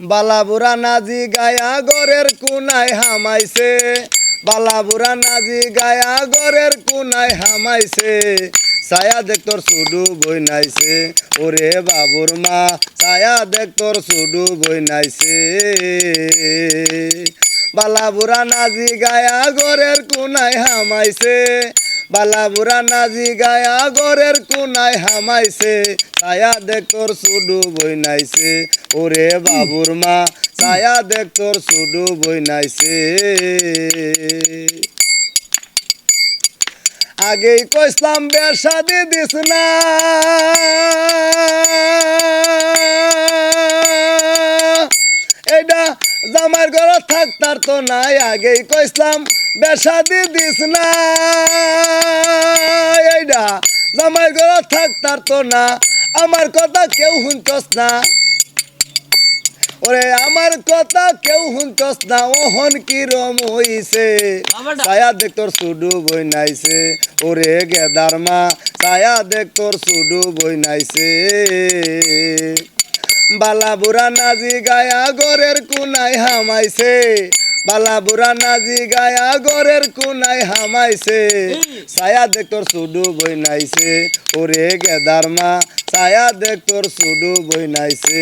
বালাবুরা নাজি গায়া গরের কুনায় হামাইছে। বালাবুরা নাজি গায়া গরের কুনায় হামাইছে। ছায়া দেখ তোর সুডু বই নাইছে। ওরে বাবুর মা, ছায়া দেখ তোর সুডু বই নাইছে। বালাবুরা নাজি গায়া গরের কুনায় হামাইছে। বালাবুরা নাজি গায়া গরের কুনায় হামাইছে। ছায়া দেখ তোর সুডু বই নাইছে। ওরে বাবুর মা, ছায়া দেখ তোর বই নাইছে। আগেই কইসলাম বেশাদি দিস না। এটা জামার ঘর থাকতার তো নাই। আগেই কইসলাম বেশাদি দিস না। এইটা জামার ঘর থাকতার তো না। আমার কথা কেউ শুনতস না। ওরে আমার কথা কেউ শুনতস না। ওহন কি রম হইছে ছায়া দেখ তোর সুডু বই নাইছে। ওরে গেদার মা ছায়া দেখ তোর সুডু বই নাইছে। বালা বুড়া নাজি গায়া গরের কুনাই হামাইছে। বালা বুড়া নাজি গায়া গরের কুনাই হামাইছে। ছায়া দেখ তোর সুডু বই নাইছে। ওরে গেদার মা ছায়া দেখ তোর সুডু বই নাইছে।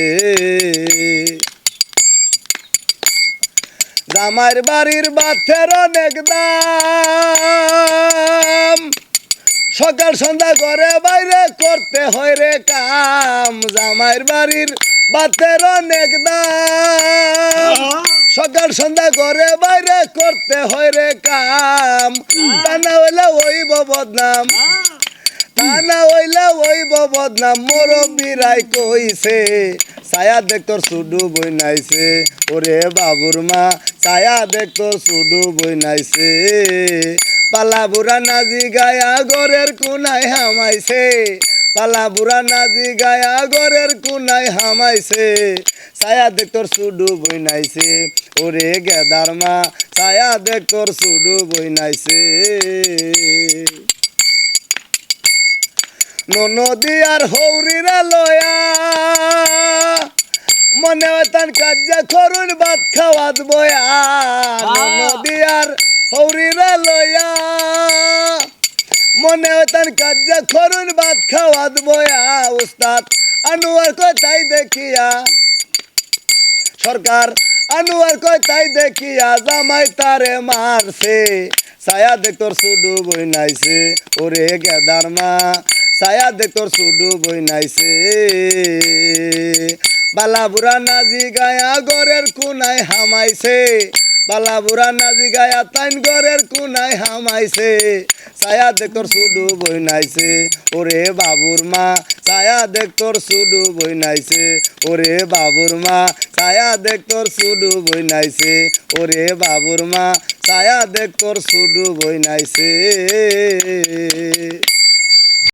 জামার বাড়ির বাথের অনেক দাম। সকাল সন্ধ্যা ঘরে বাইরে করতে হয় রে কাম। জামাইর বাড়ির বাতের অনেক দাম। সকাল সন্ধ্যা ঘরে বাইরে করতে হয় রে কাম। তা না হইলে ওই বদনাম। তা না হইলে ওই বদনাম। মুরব্বীরাই কইছে ছায়া দেখ তোর সুডু বই নাইছে। ওরে বাবুর মা ছায়া দেখ তোর সুডু বই নাইছে। পালা বুড়া নাজি গায়া গরের কুনাই হামাইছে। পালা বুড়া নাজি গায়া গরের কুনাই হামাইছে। ছায়া দেখ তোর সুডু বই নাইছে ওরে গেদার মা ছায়া দেখ তোর সুডু বই নাইছে নদী আর হৌরিরা লয়া মনে হয় তার কাজে করুন ভাত খাওয়াত বয়া। নদী আর হৌরিরা লয়া। মনে তার কাজে করুন ভাত খাওয়াত বয়া উস্তাদ। আনুয়ার কথাই দেখিয়া। সরকার আনুয়ার তাই দেখিয়া জামাই তারে মারছে। ছায়া দেখ তোর সুডু বই নাইছে, ওরে গেদার মা। ছায়া দেখ তোর সুডু বই নাইছে। বালা বুড়া নাজি গায়া গরের কুনাই হামাইছে। বালা বুড়া নাজি গায়া তাইন গরের কুনাই হামাইছে। ছায়া দেখ তোর সুডু বই নাইছে। ওরে বাবুর মা, ছায়া দেখ তোর সুডু বই নাইছে। ওরে বাবুর মা, ছায়া দেখ তোর সুডু বই নাইছে। ওরে বাবুর মা, ছায়া দেখ তোর সুডু বই নাইছে।